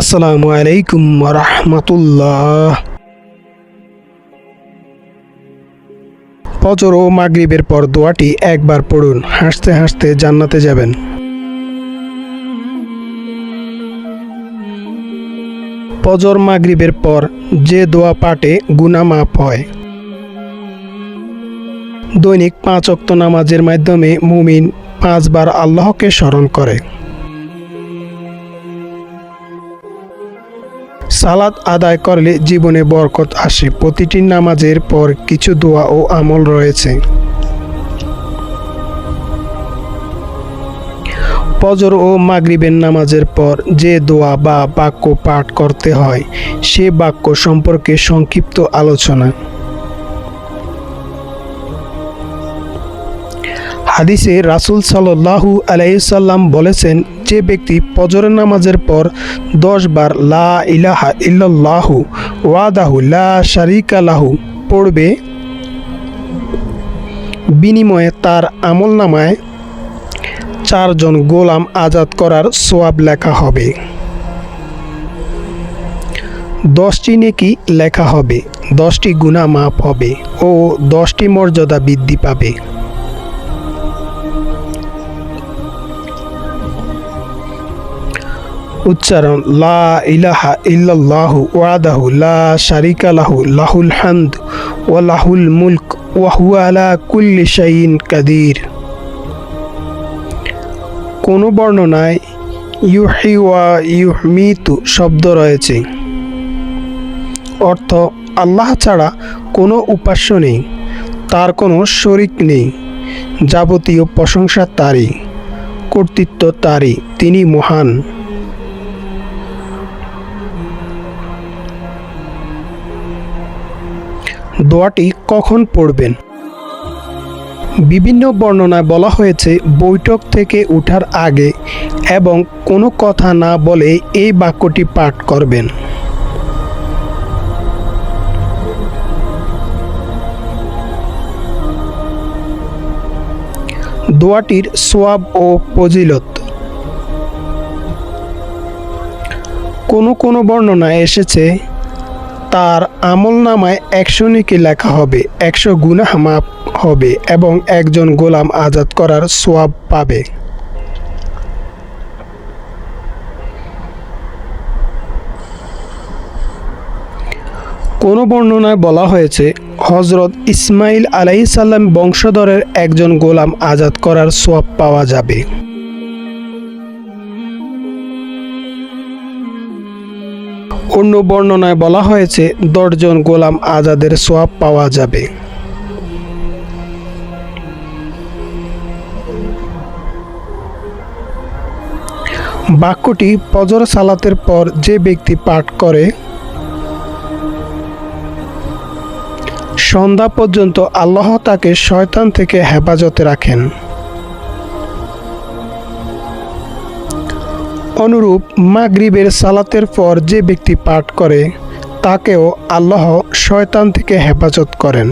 আসসালামু আলাইকুম রহমতুল্লাহ। ফজর ও মাগরিবের পর দোয়াটি একবার পড়ুন, হাসতে হাসতে জান্নাতে যাবেন। ফজর, মাগরিবের পর যে দোয়া পাঠে গুনা মাপ হয়। দৈনিক পাঁচ অক্ত নামাজের মাধ্যমে মুমিন পাঁচবার আল্লাহকে স্মরণ করে। সালাদ আদায় করলে জীবনে বরকত আসে। প্রতিটি নামাজের পর কিছু দোয়া ও আমল রয়েছে। ফজর ও মাগরিবের নামাজের পর যে দোয়া বা বাক্য পাঠ করতে হয়, সে বাক্য সম্পর্কে সংক্ষিপ্ত আলোচনা। হাদিসে রাসুল সাল্লাহু আলাইসাল্লাম বলেছেন যে ব্যক্তি ফজরের নামাজের পর দশ বার লা ইলাহা ইল্লাল্লাহু ওয়াদাহু লা শারিকা লাহু পড়বে, বিনিময়ে তার আমল নামায় চারজন গোলাম আজাদ করার সোয়াব লেখা হবে। দশটি নেকি লেখা হবে, দশটি গুণা মাপ হবে ও দশটি মর্যাদা বৃদ্ধি পাবে। উচ্চারণ, লা ইলাহা ইল্লাল্লাহু ওয়াদাহু লা শারিকা লাহু, লাহুল হামদ ওয়া লাহুল মুলক ওয়া হুয়া আলা কুল্লি শাইইন কাদির। কোনো বর্ণনায় ইউহি ওয়া ইউহমিতু শব্দ রয়েছে। অর্থ, আল্লাহ ছাড়া কোনো উপাস্য নেই, তার কোনো শরিক নেই, যাবতীয় প্রশংসা তারই, কর্তৃত্ব তারই, তিনি মহান। দোয়াটি কখন পড়বেন? বিভিন্ন বর্ণনায় বলা হয়েছে, বৈঠক থেকে উঠার আগে এবং কোনো কথা না বলে এই বাক্যটি পাঠ করবেন। দোয়াটির সোয়াব ও ফজিলত। কোনো কোনো বর্ণনায় এসেছে তার আমল নামায় একশো নিকে লেখা হবে, একশো গুনাহ মাপ হবে এবং একজন গোলাম আজাদ করার সোয়াব পাবে। কোনো বর্ণনায় বলা হয়েছে হজরত ইসমাইল আলাইসাল্লাম বংশধরের একজন গোলাম আজাদ করার সোয়াব পাওয়া যাবে। অন্য বর্ণনায় বলা হয়েছে, দশজন গোলাম আজাদের সোয়াব পাওয়া যাবে। বাক্যটি পজর সালাতের পর যে ব্যক্তি পাঠ করে, সন্ধ্যা পর্যন্ত আল্লাহ তাকে শয়তান থেকে হেফাজতে রাখেন। অনুরূপ মাগরিবের সালাতের পর যে ব্যক্তি পাঠ করে তাকেও আল্লাহ শয়তান থেকে হেফাজত করেন।